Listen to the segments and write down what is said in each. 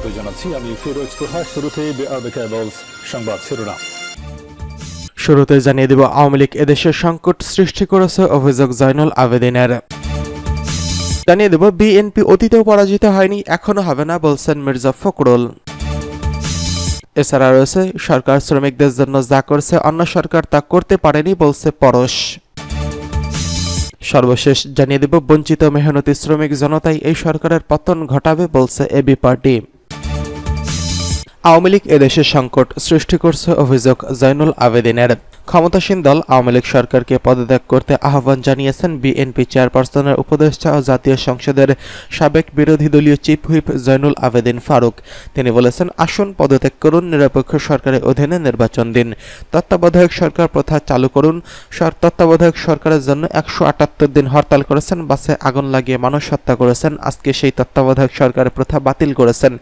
স্বাগত জানাচ্ছি। আমি ফিরোজ তোহা শুরুতে সংবাদ শিরোনাম। শুরুতে জানিয়ে দেব, আওয়ামী লীগ এদেশের সংকট সৃষ্টি করেছে, অভিযোগ জয়নুল আবেদিনের। জানিয়ে দেব, বিএনপি অতীতেও পরাজিত হয়নি, এখনও হবে না, বলছেন মির্জা ফখরুল। এছাড়া রয়েছে, সরকার শ্রমিকদের জন্য যা করছে, অন্য সরকার তা করতে পারেনি, বলছে পরশ। সর্বশেষ জানিয়ে দেব, বঞ্চিত মেহনতি শ্রমিক জনতাই এই সরকারের পতন ঘটাবে, বলছে এবি পার্টি। আওয়ামী লীগ এদেশে সংকট সৃষ্টি করছে অভিযোগ জয়নুল আবেদিনের। ক্ষমতাসীন দল আওয়ামী লীগ সরকারকে পদত্যাগ করতে আহ্বান জানিয়েছেন বিএনপি চেয়ারপারসনের উপদেষ্টা ও জাতীয় সংসদের সাবেক বিরোধী দলীয় চিফ হুইপ জয়নুল আবেদিন ফারুক। তিনি বলেছেন, আসুন পদত্যাগ করুন, নিরপেক্ষ সরকারের অধীনে নির্বাচন দিন। তত্ত্বাবধায়ক সরকার প্রথা চালু করুন। তত্ত্বাবধায়ক সরকারের জন্য একশো আটাত্তর দিন হরতাল করেছেন, বাসে আগুন লাগিয়ে মানুষ হত্যা করেছেন। আজকে সেই তত্ত্বাবধায়ক সরকারের প্রথা বাতিল করেছেন।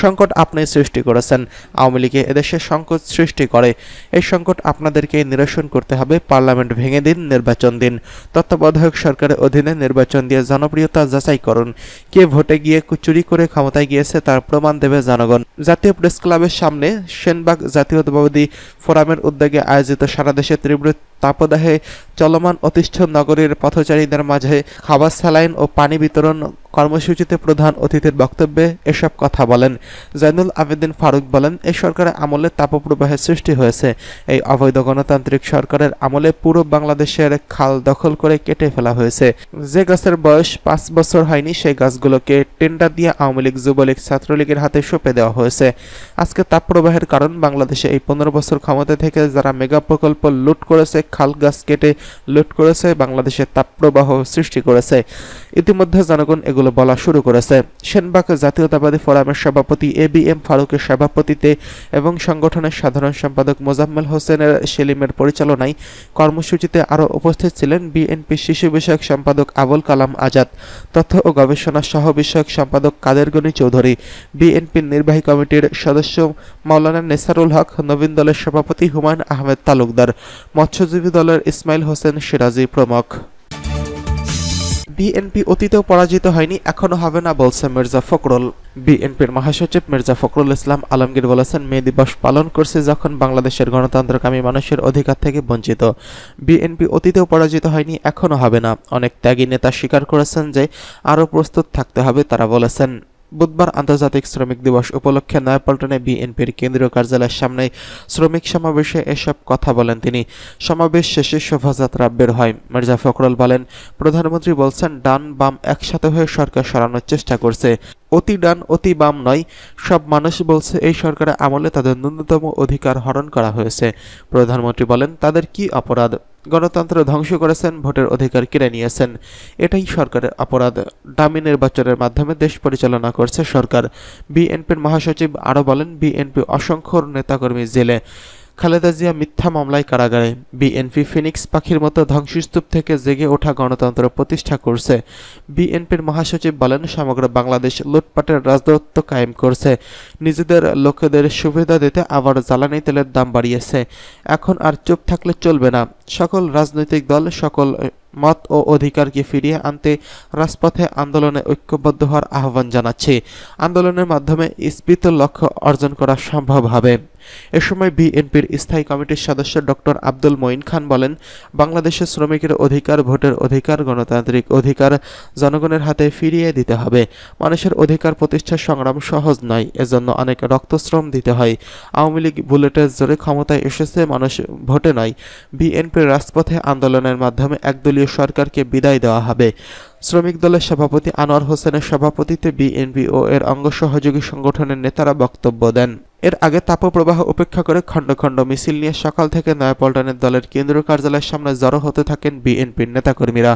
সংকট আপনি সৃষ্টি করেছেন। আওয়ামী লীগে এদেশে সংকট সৃষ্টি করে। এই সংকট আপনাদেরকে নিরসন করতে হবে, পার্লামেন্ট ভেঙে দিন, নির্বাচন দিন। তত্ত্বাবধায়ক সরকারের অধীনে নির্বাচন দিয়ে জনপ্রিয়তা যাচাই করুন। কে ভোটে গিয়ে চুরি করে ক্ষমতায় গিয়েছে তার প্রমাণ দেবে জনগণ। জাতীয় প্রেস ক্লাবের সামনে সেনবাগ জাতীয়তাবাদী ফোরামের উদ্যোগে আয়োজিত সারা দেশে তীব্র তাপদাহে চলমান অতিষ্ঠ নগরীর পথচারীদের মাঝে খাবার স্যালাইন ও পানি বিতরণ কর্মসূচিতে প্রধান অতিথির বক্তব্যে এসব কথা বলেন। জৈনুল আবেদিন ফারুক বলেন এই সরকারের আমলে তাপপ্রবাহের সৃষ্টি হয়েছে। এই অবৈধ গণতান্ত্রিক সরকারের আমলে পুরো বাংলাদেশের খাল দখল করে কেটে ফেলা হয়েছে। যে গাছের বয়স পাঁচ বছর হয়নি, সেই গাছগুলোকে টেন্ডার দিয়ে আওয়ামী লীগ, যুবলীগ, ছাত্রলীগের হাতে সঁপে দেওয়া হয়েছে। আজকে তাপপ্রবাহের কারণ বাংলাদেশে এই পনেরো বছর ক্ষমতা থেকে যারা মেগা প্রকল্প লুট করেছে খাল গাছ কেটে লুট করেছে, বাংলাদেশের তাপপ্রবাহ সৃষ্টি করেছে। ইতিমধ্যে জনগণ এগুলো বলা শুরু করেছে। সেনবাগ জাতীয়তাবাদী ফোরামের সভাপতি এ বি এম ফারুকের সভাপতিতে এবং সংগঠনের সাধারণ সম্পাদক মোজাম্মেল হোসেনের সেলিমের পরিচালনায় কর্মসূচিতে আরও উপস্থিত ছিলেন বিএনপি শিশু বিষয়ক সম্পাদক আবুল কালাম আজাদ, তথ্য ও গবেষণা সহ বিষয়ক সম্পাদক কাদের গনি চৌধুরী বিএনপির নির্বাহী কমিটির সদস্য মাওলানা নেসারুল হক, নবীন দলের সভাপতি হুমায়ুন আহমেদ তালুকদার মৎস্যজীবী দলের ইসমাইল হোসেন সিরাজি প্রমুখ। বিএনপি অতীতেও পরাজিত হয়নি এখনও হবে না, বলছে মির্জা ফখরুল। বিএনপির মহাসচিব মির্জা ফখরুল ইসলাম আলমগীর বলেছেন, মে দিবস পালন করছে যখন বাংলাদেশের গণতন্ত্রকামী মানুষের অধিকার থেকে বঞ্চিত। বিএনপি অতীতেও পরাজিত হয়নি এখনও হবে না। অনেক ত্যাগী নেতা স্বীকার করেছেন যে, আরও প্রস্তুত থাকতে হবে, তারা বলেছেন। বুধবার আন্তর্জাতিক শ্রমিক দিবস উপলক্ষে নয়াপল্টনে বিএনপির কেন্দ্রীয় কার্যালয়ের সামনে শ্রমিক সমাবেশে এসব কথা বলেন তিনি। সমাবেশ শেষে শোভাযাত্রা বের হয়। মির্জা ফখরুল বলেন, প্রধানমন্ত্রী বলছেন, ডান বাম একসাথে হয়ে সরকার সরানোর চেষ্টা করছে। অতি ডান, অতি বাম নয়। সব মানুষ বলছে, এই সরকারের আমলে তাদের ন্যূনতম অধিকার হরণ করা হয়েছে। প্রধানমন্ত্রী বলেন, তাদের কি অপরাধ? গণতন্ত্র ধ্বংস করেছেন, ভোটের অধিকার কেড়ে নিয়েছেন। এটাই সরকারের অপরাধ। ডামি নির্বাচনের মাধ্যমে দেশ পরিচালনা করছে সরকার। বিএনপির মহাসচিব আরও বলেন, বিএনপি অসংখ্য নেতাকর্মী জেলে খালেদা জিয়া মিথ্যা মামলায় কারাগারে। বিএনপি ফিনিক্স পাখির মতো ধ্বংসস্তূপ থেকে জেগে ওঠা গণতন্ত্র প্রতিষ্ঠা করছে। বিএনপির মহাসচিব বলেন, সমগ্র বাংলাদেশ লুটপাটের রাজদত্ত কায়েম করছে। নিজেদের লোকেদের সুবিধা দিতে আবার জ্বালানি তেলের দাম বাড়িয়েছে। এখন আর চুপ থাকলে চলবে না। সকল রাজনৈতিক দল, সকল মত ও অধিকারকে ফিরিয়ে আনতে রাজপথে আন্দোলনে ঐক্যবদ্ধ হওয়ার আহ্বান জানাচ্ছে। আন্দোলনের মাধ্যমে স্ফীত লক্ষ্য অর্জন করা সম্ভব হবে। এ সময় বিএনপির স্থায়ী কমিটির সদস্য ডক্টর আব্দুল মঈন খান বলেন, বাংলাদেশের শ্রমিকের অধিকার, ভোটের অধিকার, গণতান্ত্রিক অধিকার জনগণের হাতে ফিরিয়ে দিতে হবে। মানুষের অধিকার প্রতিষ্ঠার সংগ্রাম সহজ নয়, এজন্য অনেক রক্তশ্রম দিতে হয়। আওয়ামী লীগ বুলেটের জোরে ক্ষমতায় এসেছে, মানুষ ভোটে নয়। বিএনপির রাজপথে আন্দোলনের মাধ্যমে একদলীয় সরকারকে বিদায় দেওয়া হবে। শ্রমিক দলের সভাপতি আনোয়ার হোসেনের সভাপতিত্বে বিএনপি ও এর অঙ্গ সহযোগী সংগঠনের নেতারা বক্তব্য দেন। এর আগে তাপপ্রবাহ উপেক্ষা করে খণ্ড খণ্ড মিছিল নিয়ে সকাল থেকে নয়াপল্টনের দলের কেন্দ্রীয় কার্যালয়ের সামনে জড়ো হতে থাকেন বিএনপির নেতাকর্মীরা।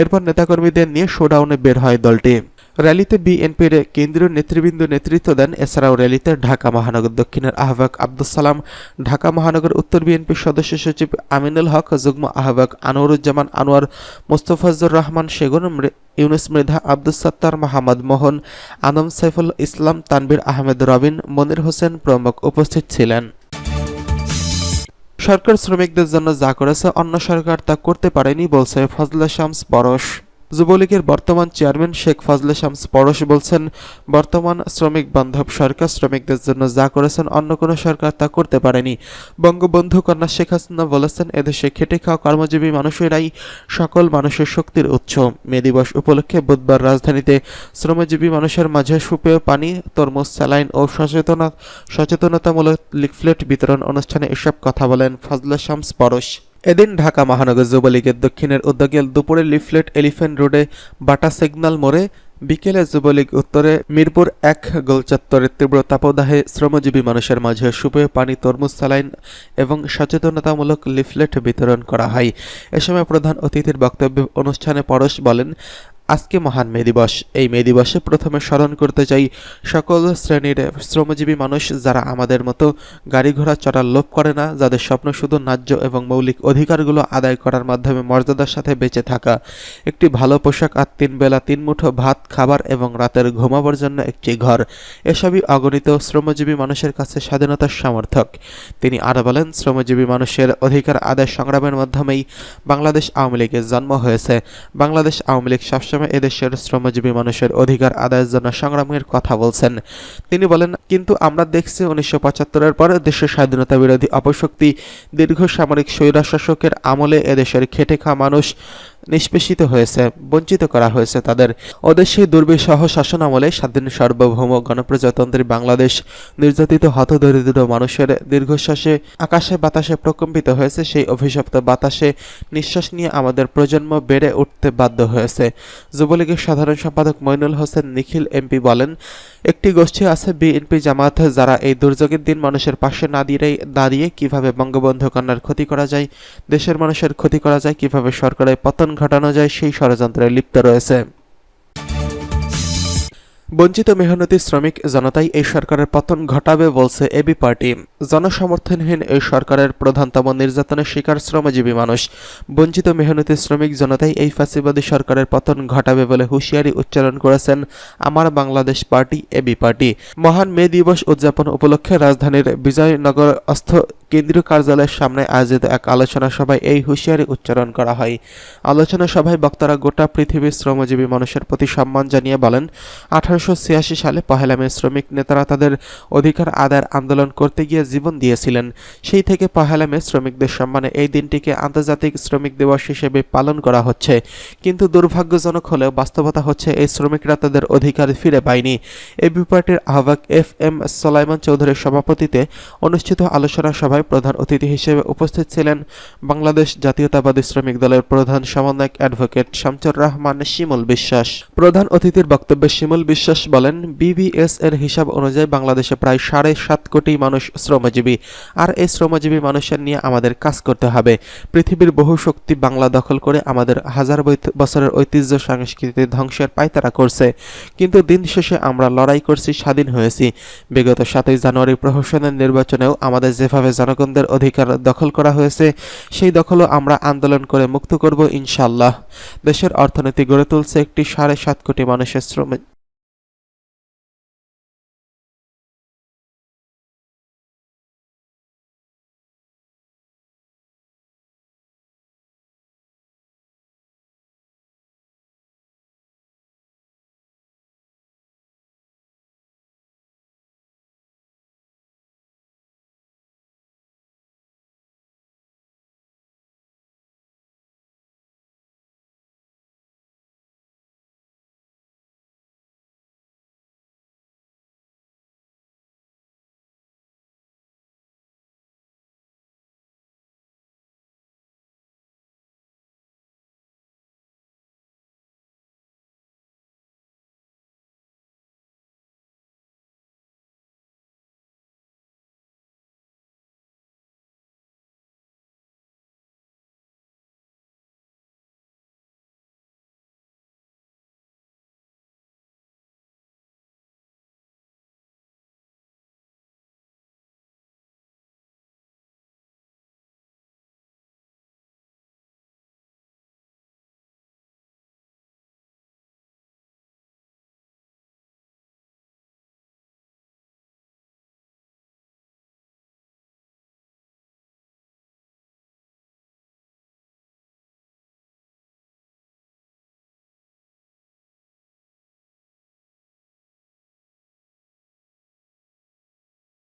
এরপর নেতাকর্মীদের নিয়ে শোডাউনে বের হয় দলটি। র্যালিতে বিএনপির কেন্দ্রীয় নেতৃবৃন্দ নেতৃত্ব দেন, এছাড়াও র্যালিতে ঢাকা মহানগর দক্ষিণের আহ্বায়ক আব্দুল সালাম, ঢাকা মহানগর উত্তর বিএনপির সদস্য সচিব আমিনুল হক, যুগ্ম আহ্বায়ক আনোয়ারুজ্জামান আনোয়ার, মোস্তফাজুর রহমান সেগুন ইউনুস মৃধা আব্দুল সত্তার, মাহমদ মোহন আনম সাইফুল ইসলাম তানবির আহমেদ রবিন, মনির হোসেন প্রমুখ উপস্থিত ছিলেন। সরকার শ্রমিকদের জন্য যা করেছে, অন্য সরকার তা করতে পারেনি, বলছে ফজলে শামস পরশ। যুবলীগের বর্তমান চেয়ারম্যান শেখ ফজলে শামস পরশ বলছেন, বর্তমান শ্রমিক বান্ধব সরকার শ্রমিকদের জন্য যা করেছেন অন্য কোনো সরকার তা করতে পারেনি। বঙ্গবন্ধু কন্যা শেখ হাসিনা বলেছেন, এদেশে খেটে খাওয়া কর্মজীবী মানুষেরাই সকল মানুষের শক্তির উৎস। মে দিবস উপলক্ষে বুধবার রাজধানীতে শ্রমজীবী মানুষের মাঝে সুপেয় পানি, তরমুজ, স্যালাইন ও সচেতনা, সচেতনতামূলক লিফলেট বিতরণ অনুষ্ঠানে এসব কথা বলেন ফজলে শামস পরশ। এদিন ঢাকা মহানগর যুবলীগের দক্ষিণের উদ্যোগে দুপুরে লিফলেট এলিফেন্ট রোডে বাটা সিগন্যাল মোড়ে বিকেলে যুবলীগ উত্তরে মিরপুর এক গোলচত্বরের তীব্র তাপদাহে শ্রমজীবী মানুষের মাঝে সুপেয় পানি, তরমুজ সালাইন এবং সচেতনতামূলক লিফলেট বিতরণ করা হয়। এ সময় প্রধান অতিথির বক্তব্যে অনুষ্ঠানে পরশ বলেন আজকে মহান মে দিবস। এই মে দিবসে প্রথমে স্মরণ করতে চাই সকল শ্রেণির শ্রমজীবী মানুষ যারা আমাদের মতো গাড়ি ঘোড়া চড়ার লোভ করে না, যাদের স্বপ্ন শুধু ন্যায্য এবং মৌলিক অধিকারগুলো আদায় করার মাধ্যমে মর্যাদার সাথে বেঁচে থাকা। একটি ভালো পোশাক আর তিন বেলা তিন মুঠো ভাত, খাবার এবং রাতের ঘুমাবার জন্য একটি ঘর। এসবই অগণিত শ্রমজীবী মানুষের কাছে স্বাধীনতার সমর্থক। তিনি আরও বলেন, শ্রমজীবী মানুষের অধিকার আদায় সংগ্রামের মাধ্যমেই বাংলাদেশ আওয়ামী লীগের জন্ম হয়েছে। বাংলাদেশ আওয়ামী লীগ সবসময় এদেশের শ্রমজীবী মানুষের অধিকার আদায়ের জন্য সংগ্রামের কথা বলছেন। তিনি বলেন, কিন্তু আমরা দেখছি উনিশশো পঁচাত্তরের পরে দেশের স্বাধীনতা বিরোধী অপশক্তি দীর্ঘ সামরিক স্বৈরাশাসকের আমলে এদেশের খেটে খাওয়া মানুষ নিষ্পেষিত হয়েছে, বঞ্চিত করা হয়েছে তাদের। ওদের সেই দুর্বিসহ শাসন আমলে স্বাধীন সার্বভৌম গণপ্রজাতন্ত্রী বাংলাদেশ নির্যাতিত, হতদরিদ্র মানুষের দীর্ঘশ্বাসে আকাশে বাতাসে প্রকম্পিত হয়েছে, সেই অভিশপ্ত বাতাসে নিঃশ্বাস নিয়ে আমাদের প্রজন্ম বেড়ে উঠতে বাধ্য হয়েছে। যুবলীগের সাধারণ সম্পাদক মইনুল হোসেন নিখিল এমপি বলেন, একটি গোষ্ঠী আছে বিএনপি জামাত, যারা এই দুর্যোগের দিন মানুষের পাশে না দিয়ে দাঁড়িয়ে কীভাবে বঙ্গবন্ধু কন্যার ক্ষতি করা যায়, দেশের মানুষের ক্ষতি করা যায়, কীভাবে সরকারের পতন ঘটানো যায়, সেই ষড়যন্ত্রে লিপ্ত রয়েছে। বঞ্চিত মেহনতি শ্রমিক জনতাই এই সরকারের পতন ঘটাবে বলছে এবি পার্টি। জনসমর্থনহীন এই সরকারের প্রধানতম নির্যাতনের শিকার শ্রমজীবী মানুষ। বঞ্চিত মেহনতি শ্রমিক জনতাই এই ফাঁসিবাদী সরকারের পতন ঘটাবে বলে হুঁশিয়ারি উচ্চারণ করেছেন আমার বাংলাদেশ পার্টি এবি পার্টি। মহান মে দিবস উদযাপন উপলক্ষে রাজধানীর বিজয়নগর অস্থ কেন্দ্রীয় কার্যালয়ের সামনে আয়োজিত এক আলোচনা সভায় এই হুঁশিয়ারি উচ্চারণ করা হয়। আলোচনা সভায় বক্তারা গোটা পৃথিবীর শ্রমজীবী মানুষের প্রতি সম্মান জানিয়ে বলেন, আঠারোশো ছিয়াশি সালে পহেলা মে শ্রমিক নেতারা তাদের অধিকার আদায়ের আন্দোলন করতে গিয়ে জীবন দিয়েছিলেন। সেই থেকে পহেলা মে শ্রমিকদের সম্মানে এই দিনটিকে আন্তর্জাতিক শ্রমিক দিবস হিসেবে পালন করা হচ্ছে। কিন্তু দুর্ভাগ্যজনক হলেও বাস্তবতা হচ্ছে, এই শ্রমিকরা তাদের অধিকার ফিরে পায়নি। এবি পার্টির আহ্বায়ক এফ এম সোলাইমান চৌধুরীর সভাপতিতে অনুষ্ঠিত আলোচনা সভায় প্রধান অতিথি হিসেবে উপস্থিত ছিলেন বাংলাদেশ জাতীয়তাবাদী শ্রমিক দলের প্রধান সমন্বয়ক অ্যাডভোকেট শামচুর রহমান শিমুল বিশ্বাস। প্রধান অতিথির বক্তব্যে শিমুল বিশ্বাস বলেন, বিবিএস এর হিসাব অনুযায়ী বাংলাদেশে প্রায় সাড়ে সাত কোটি মানুষ শ্রমজীবী। আর এই শ্রমজীবী মানুষের নিয়ে আমাদের কাজ করতে হবে। পৃথিবীর বহু শক্তি বাংলা দখল করে আমাদের হাজার বছরের ঐতিহ্য সংস্কৃতি ধ্বংসের পায়তারা করছে। কিন্তু দিন শেষে আমরা লড়াই করছি, স্বাধীন হয়েছি। বিগত সাতই জানুয়ারি প্রহসনের নির্বাচনেও আমাদের যেভাবে জনগণদের অধিকার দখল করা হয়েছে, সেই দখলও আমরা আন্দোলন করে মুক্ত করব ইনশাল্লাহ দেশের অর্থনীতি গড়ে তুলছে একটি সাড়ে সাত কোটি মানুষের শ্রম